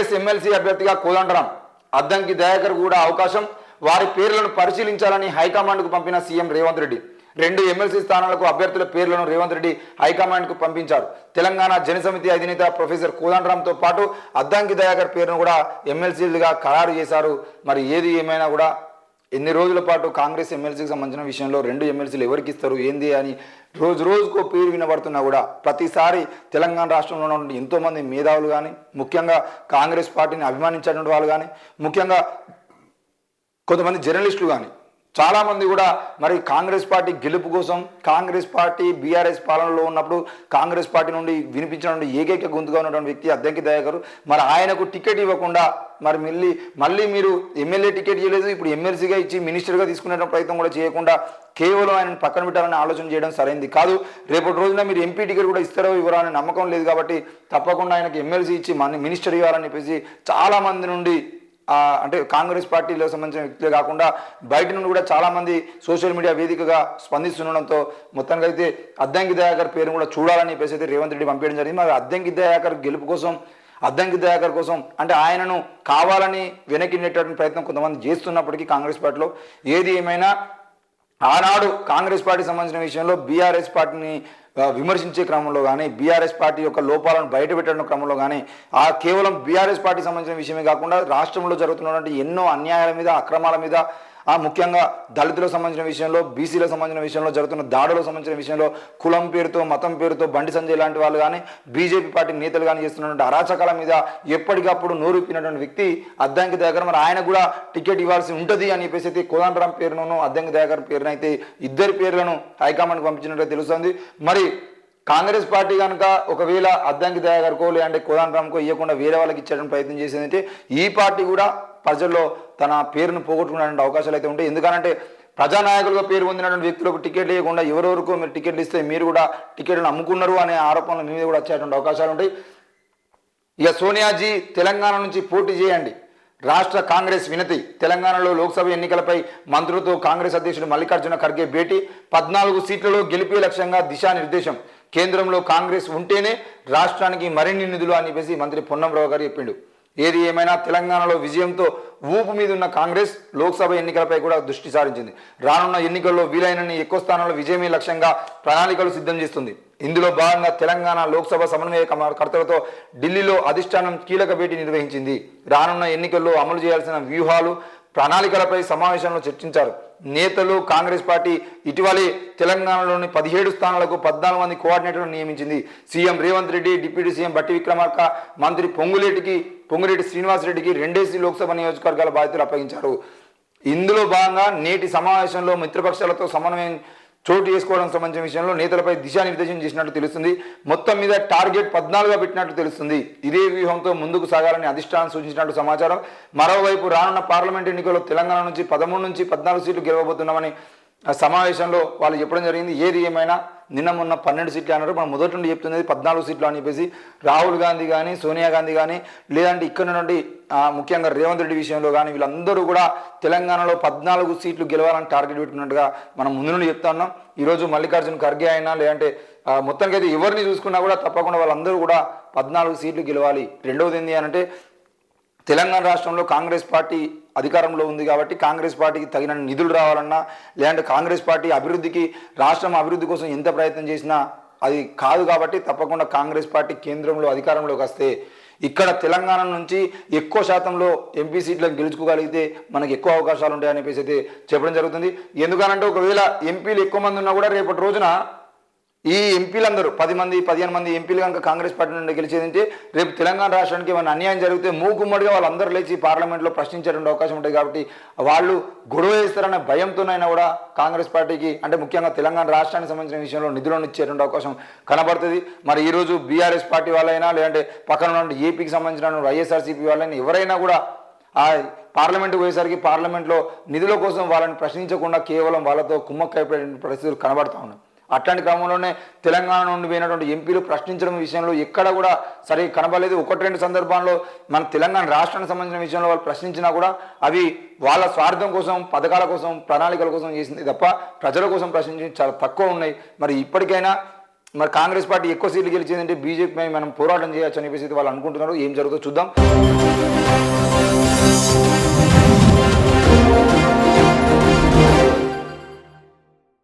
Congress MLC అభ్యర్థిగా కోదండరాం. అద్దంకి దయాకర్ కూడా అవకాశం. వారి పేర్లను పరిశీలించాలని హైకమాండ్కు పంపిన సీఎం రేవంత్ రెడ్డి. రెండు ఎమ్మెల్సీ స్థానాలకు అభ్యర్థుల పేర్లను రేవంత్ రెడ్డి హైకమాండ్కు పంపించారు. తెలంగాణ జనసమితి అధినేత ప్రొఫెసర్ కోదండరాంతో పాటు అద్దంకి దయాకర్ పేరును కూడా ఎమ్మెల్సీలుగా ఖరారు చేశారు. మరి ఏది ఏమైనా కూడా ఎన్ని రోజుల పాటు కాంగ్రెస్ ఎమ్మెల్సీకి సంబంధించిన విషయంలో రెండు ఎమ్మెల్సీలు ఎవరికి ఇస్తారు ఏంది అని రోజు రోజుకో పేరు వినబడుతున్నా కూడా ప్రతిసారి తెలంగాణ రాష్ట్రంలో ఉన్న ఎంతోమంది మేధావులు కానీ ముఖ్యంగా కాంగ్రెస్ పార్టీని అభిమానించినటువంటి వాళ్ళు కానీ ముఖ్యంగా కొంతమంది జర్నలిస్టులు కానీ చాలామంది కూడా మరి కాంగ్రెస్ పార్టీ గెలుపు కోసం కాంగ్రెస్ పార్టీ బీఆర్ఎస్ పాలనలో ఉన్నప్పుడు కాంగ్రెస్ పార్టీ నుండి వినిపించిన ఏకైక గొంతుగా ఉన్నటువంటి వ్యక్తి అద్దంకి దయాకరు. మరి ఆయనకు టికెట్ ఇవ్వకుండా మరి మళ్ళీ మళ్ళీ మీరు ఎమ్మెల్యే టికెట్ ఇవ్వలేదు ఇప్పుడు ఎమ్మెల్సీగా ఇచ్చి మినిస్టర్గా తీసుకునే ప్రయత్నం కూడా చేయకుండా కేవలం ఆయన పక్కన పెట్టాలని ఆలోచన చేయడం సరైంది కాదు. రేపటి రోజున మీరు ఎంపీ టికెట్ కూడా ఇస్తారో ఇవ్వరో అనే నమ్మకం లేదు కాబట్టి తప్పకుండా ఆయనకు ఎమ్మెల్సీ ఇచ్చి మన మినిస్టర్ ఇవ్వాలని చెప్పేసి చాలామంది నుండి అంటే కాంగ్రెస్ పార్టీలో సంబంధించిన వ్యక్తులే కాకుండా బయట నుండి కూడా చాలామంది సోషల్ మీడియా వేదికగా స్పందిస్తుండడంతో మొత్తానికి అయితే అద్దంకి దయాకర్ పేరు కూడా చూడాలని చెప్పేసి అయితే రేవంత్ రెడ్డి పంపించడం జరిగింది. మరి అద్దంకి దయాకర్ గెలుపు కోసం అద్దంకి దయాకర్ కోసం అంటే ఆయనను కావాలని వెనక్కి నెట్టడానికి ప్రయత్నం కొంతమంది చేస్తున్నప్పటికీ కాంగ్రెస్ పార్టీలో ఏది ఏమైనా ఆనాడు కాంగ్రెస్ పార్టీ సంబంధించిన విషయంలో బీఆర్ఎస్ పార్టీని విమర్శించే క్రమంలో కానీ బీఆర్ఎస్ పార్టీ యొక్క లోపాలను బయటపెట్టడం క్రమంలో కానీ ఆ కేవలం బీఆర్ఎస్ పార్టీ సంబంధించిన విషయమే కాకుండా రాష్ట్రంలో జరుగుతున్నటువంటి ఎన్నో అన్యాయాల మీద అక్రమాల మీద ముఖ్యంగా దళితులకు సంబంధించిన విషయంలో బీసీలకు సంబంధించిన విషయంలో జరుగుతున్న దాడులకు సంబంధించిన విషయంలో కులం పేరుతో మతం పేరుతో బండి సంజయ్ లాంటి వాళ్ళు కానీ బీజేపీ పార్టీ నేతలు కానీ చేస్తున్నటువంటి అరాచకాల మీద ఎప్పటికప్పుడు నోరుప్పినటువంటి వ్యక్తి అద్దంకి దయాకర్. మరి ఆయన కూడా టికెట్ ఇవ్వాల్సి ఉంటుంది అని చెప్పేసి అయితే కోదండరాం పేరును అద్దంకి దయాకర్ పేరును అయితే ఇద్దరి పేర్లను హైకమాండ్కి పంపించినట్టు తెలుస్తుంది. మరి కాంగ్రెస్ పార్టీ కనుక ఒకవేళ అద్దంకి దయాగర్కో లేదంటే కోదండరామ్కో ఇవ్వకుండా వేరే వాళ్ళకి ఇచ్చేయడానికి ప్రయత్నం చేసిందంటే ఈ పార్టీ కూడా ప్రజల్లో తన పేరును పోగొట్టుకునే అవకాశాలు అయితే ఉంటాయి. ఎందుకంటే ప్రజానాయకులుగా పేరు పొందినటువంటి వ్యక్తులకు టికెట్ ఇవ్వకుండా ఎవరెవరికో మీరు టికెట్లు ఇస్తే మీరు కూడా టికెట్లను అమ్ముకున్నారు అనే ఆరోపణలు మీద కూడా వచ్చేటువంటి అవకాశాలు ఉంటాయి. ఇక సోనియాజీ తెలంగాణ నుంచి పోటీ చేయండి. రాష్ట్ర కాంగ్రెస్ వినతి. తెలంగాణలో లోక్సభ ఎన్నికలపై మంత్రులతో కాంగ్రెస్ అధ్యక్షుడు మల్లికార్జున ఖర్గే భేటీ. పద్నాలుగు సీట్లలో గెలిపే లక్ష్యంగా దిశానిర్దేశం. కేంద్రంలో కాంగ్రెస్ ఉంటేనే రాష్ట్రానికి మరిన్ని నిధులు అని చెప్పేసి మంత్రి పొన్నంరావు గారు చెప్పిండు. ఏది ఏమైనా తెలంగాణలో విజయంతో ఊపు మీద ఉన్న కాంగ్రెస్ లోక్సభ ఎన్నికలపై కూడా దృష్టి సారించింది. రానున్న ఎన్నికల్లో వీలైనన్ని ఎక్కువ స్థానాల్లో విజయమే లక్ష్యంగా ప్రణాళికలు సిద్ధం చేస్తుంది. ఇందులో భాగంగా తెలంగాణ లోక్సభ సమన్వయ కర్తలతో ఢిల్లీలో అధిష్టానం కీలక భేటీ నిర్వహించింది. రానున్న ఎన్నికల్లో అమలు చేయాల్సిన వ్యూహాలు ప్రణాళికలపై సమావేశంలో చర్చించారు. నేతలు కాంగ్రెస్ పార్టీ ఇటీవలే తెలంగాణలోని పదిహేడు స్థానాలకు పద్నాలుగు మంది కోఆర్డినేటర్లను నియమించింది. CM Revanth Reddy deputy CM Bhatti Vikramarka మంత్రి పొంగులేటికి పొంగిరెడ్డి శ్రీనివాసరెడ్డికి రెండేసి లోక్సభ నియోజకవర్గాల బాధ్యతలు అప్పగించారు. ఇందులో భాగంగా నేటి సమావేశంలో మిత్రపక్షాలతో సమన్వయం చోటు చేసుకోవడం సంబంధించిన విషయంలో నేతలపై దిశానిర్దేశం చేసినట్టు తెలుస్తుంది. మొత్తం మీద టార్గెట్ పద్నాలుగుగా పెట్టినట్టు తెలుస్తుంది. ఇదే వ్యూహంతో ముందుకు సాగాలని అధిష్టానం సూచించినట్టు సమాచారం. మరోవైపు రానున్న పార్లమెంట్ ఎన్నికల్లో తెలంగాణ నుంచి పదమూడు నుంచి పద్నాలుగు సీట్లు గెలవబోతున్నామని సమావేశంలో వాళ్ళు చెప్పడం జరిగింది ఏది ఏమైనా నిన్న మొన్న పన్నెండు సీట్లు అన్నారు. మనం మొదటి నుండి చెప్తున్నది పద్నాలుగు సీట్లు అని చెప్పేసి రాహుల్ గాంధీ కానీ సోనియా గాంధీ కానీ లేదంటే ఇక్కడ నుండి ముఖ్యంగా రేవంత్ రెడ్డి విషయంలో కానీ వీళ్ళందరూ కూడా తెలంగాణలో పద్నాలుగు సీట్లు గెలవాలని టార్గెట్ పెట్టుకున్నట్టుగా మనం ముందు నుండి చెప్తున్నాం ఈరోజు మల్లికార్జున ఖర్గే అయినా లేదంటే ఆ, మొత్తానికి అయితే ఎవరిని చూసుకున్నా కూడా తప్పకుండా వాళ్ళందరూ కూడా పద్నాలుగు సీట్లు గెలవాలి. రెండవది ఏంటి అని అంటే తెలంగాణ రాష్ట్రంలో కాంగ్రెస్ పార్టీ అధికారంలో ఉంది కాబట్టి కాంగ్రెస్ పార్టీకి తగిన నిధులు రావాలన్నా లేదంటే కాంగ్రెస్ పార్టీ అభివృద్ధికి రాష్ట్రం అభివృద్ధి కోసం ఎంత ప్రయత్నం చేసినా అది కాదు కాబట్టి తప్పకుండా కాంగ్రెస్ పార్టీ కేంద్రంలో అధికారంలోకి వస్తే ఇక్కడ తెలంగాణ నుంచి ఎక్కువ శాతంలో ఎంపీ సీట్లను గెలుచుకోగలిగితే మనకు ఎక్కువ అవకాశాలు ఉంటాయని చెప్పేసి అయితే చెప్పడం జరుగుతుంది. ఎందుకనంటే ఒకవేళ ఎంపీలు ఎక్కువ మంది ఉన్నా కూడా రేపటి రోజున ఈ ఎంపీలందరూ పది మంది పదిహేను మంది ఎంపీలు కనుక కాంగ్రెస్ పార్టీ నుండి గెలిచేదంటే రేపు తెలంగాణ రాష్ట్రానికి ఏమైనా అన్యాయం జరిగితే మూకుమ్మడిగా వాళ్ళందరూ లేచి పార్లమెంట్లో ప్రశ్నించేటువంటి అవకాశం ఉంటుంది కాబట్టి వాళ్ళు గొడవ చేస్తారనే భయంతోనైనా కూడా కాంగ్రెస్ పార్టీకి అంటే ముఖ్యంగా తెలంగాణ రాష్ట్రానికి సంబంధించిన విషయంలో నిధులను ఇచ్చేటువంటి అవకాశం కనబడుతుంది. మరి ఈరోజు బీఆర్ఎస్ పార్టీ వాళ్ళైనా లేదంటే పక్కన ఉన్న ఏపీకి సంబంధించిన వైఎస్ఆర్సీపీ వాళ్ళైనా ఎవరైనా కూడా ఆ పార్లమెంట్ పోయేసరికి పార్లమెంట్లో నిధుల కోసం వాళ్ళని ప్రశ్నించకుండా కేవలం వాళ్ళతో కుమ్మక్కైపోయే పరిస్థితులు కనబడతా ఉన్నాయి. అట్లాంటి క్రమంలోనే తెలంగాణ నుండి పోయినటువంటి ఎంపీలు ప్రశ్నించడం విషయంలో ఎక్కడ కూడా సరి కనబడలేదు. ఒకటి రెండు సందర్భాల్లో మన తెలంగాణ రాష్ట్రానికి సంబంధించిన విషయంలో వాళ్ళు ప్రశ్నించినా కూడా అవి వాళ్ళ స్వార్థం కోసం పథకాల కోసం ప్రణాళికల కోసం చేసింది తప్ప ప్రజల కోసం ప్రశ్నించి చాలా తక్కువ ఉన్నాయి. మరి ఇప్పటికైనా మరి కాంగ్రెస్ పార్టీ ఎక్కువ సీట్లు గెలిచిందంటే బీజేపీ మనం పోరాటం చేయొచ్చు అని చెప్పేసి వాళ్ళు అనుకుంటున్నారు. ఏం జరుగుతుందో చూద్దాం.